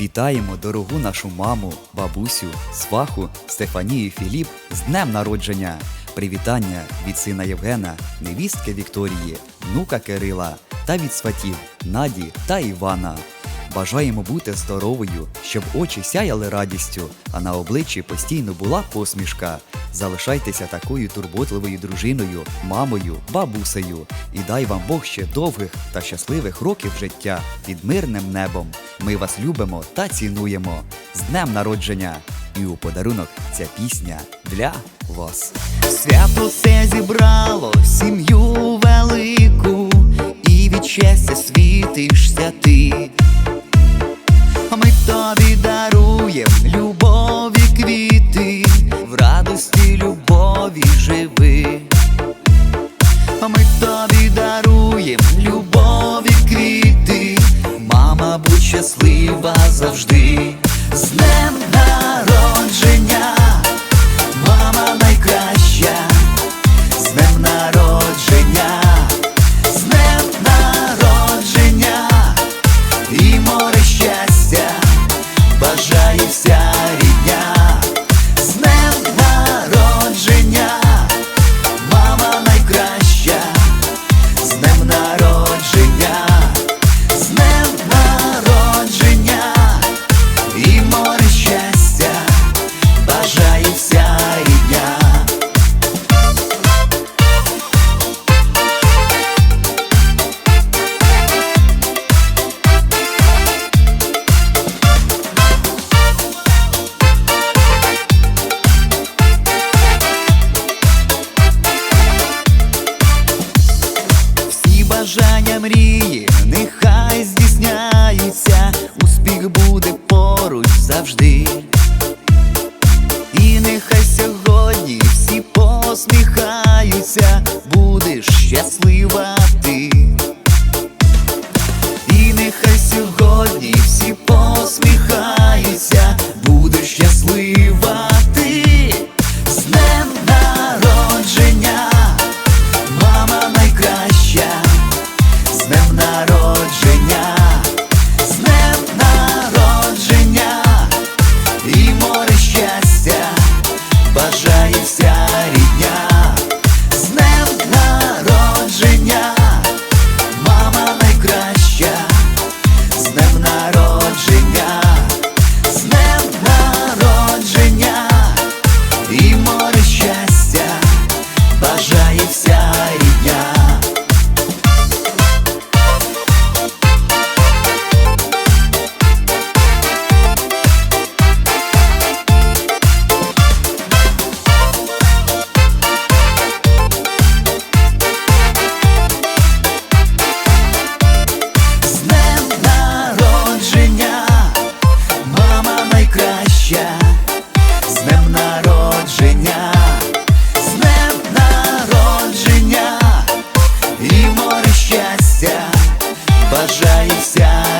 Вітаємо дорогу нашу маму, бабусю, сваху, Стефанію Філіп з днем народження. Привітання від сина Євгена, невістки Вікторії, внука Кирила та від сватів Наді та Івана. Бажаємо бути здоровою, щоб очі сяяли радістю, а на обличчі постійно була посмішка. Залишайтеся такою турботливою дружиною, мамою, бабусею, і дай вам Бог ще довгих та щасливих років життя під мирним небом. Ми вас любимо та цінуємо. З днем народження! І у подарунок ця пісня для вас. Свято все зібрало сім'ю живи. Ми тобі даруєм любові квіти, мама, будь щаслива завжди. З днем народження,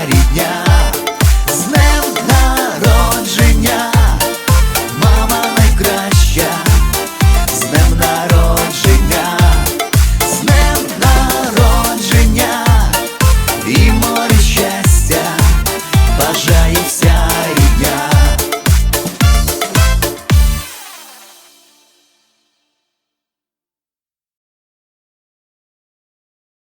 і